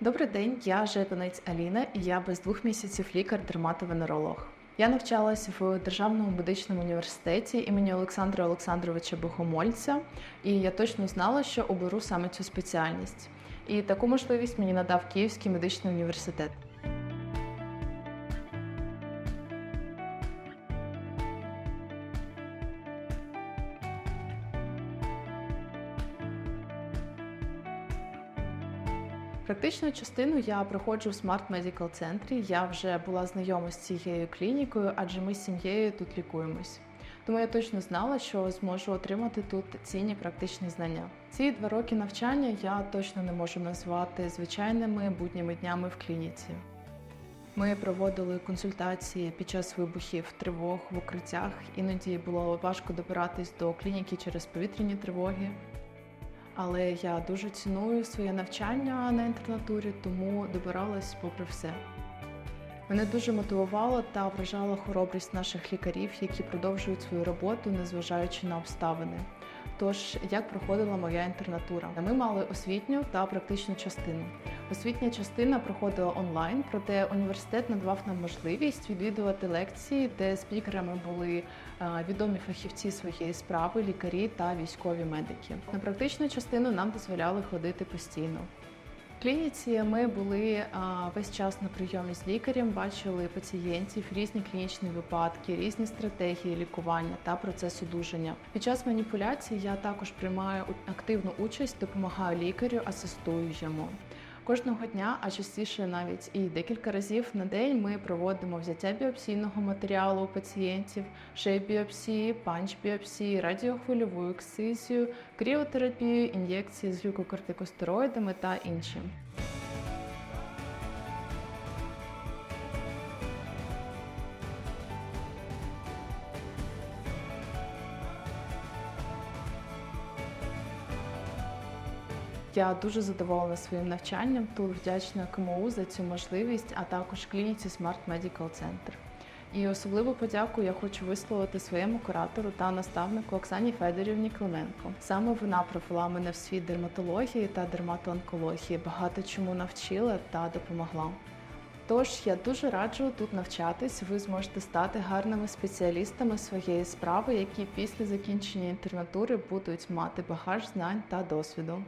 Добрий день, я Жепинець Аліна, і я без двох місяців лікар-дерматовенеролог. Я навчалась в Державному медичному університеті імені Олександра Олександровича Богомольця, і я точно знала, що оберу саме цю спеціальність. І таку можливість мені надав Київський медичний університет. Практичну частину я проходжу в Smart Medical центрі. Я вже була знайома з цією клінікою, адже ми з сім'єю тут лікуємось. Тому я точно знала, що зможу отримати тут цінні практичні знання. Ці два роки навчання я точно не можу назвати звичайними будніми днями в клініці. Ми проводили консультації під час вибухів, тривог в укриттях. Іноді було важко добиратись до клініки через повітряні тривоги. Але я дуже ціную своє навчання на інтернатурі, тому добиралась попри все. Мене дуже мотивувала та вражала хоробрість наших лікарів, які продовжують свою роботу, незважаючи на обставини. Тож, як проходила моя інтернатура? Ми мали освітню та практичну частину. Освітня частина проходила онлайн, проте університет надавав нам можливість відвідувати лекції, де спікерами були е, відомі фахівці своєї справи, лікарі та військові медики. На практичну частину нам дозволяли ходити постійно. Клініці ми були весь час на прийомі з лікарем, бачили пацієнтів, різні клінічні випадки, різні стратегії лікування та процес одужання. Під час маніпуляцій я також приймаю активну участь, допомагаю лікарю, асистую йому. Кожного дня, а частіше навіть і декілька разів на день ми проводимо взяття біопсійного матеріалу у пацієнтів, шейбіопсії, панч-біопсії, радіохвильову ексцизію, кріотерапію, ін'єкції з глюкокортикостероїдами та іншим. Я дуже задоволена своїм навчанням. Тут вдячна КМУ за цю можливість, а також клініці Smart Medical Center. І особливу подяку я хочу висловити своєму куратору та наставнику Оксані Федорівні Клименко. Саме вона провела мене в світ дерматології та дерматоонкології, багато чому навчила та допомогла. Тож я дуже раджу тут навчатись. Ви зможете стати гарними спеціалістами своєї справи, які після закінчення інтернатури будуть мати багаж знань та досвіду.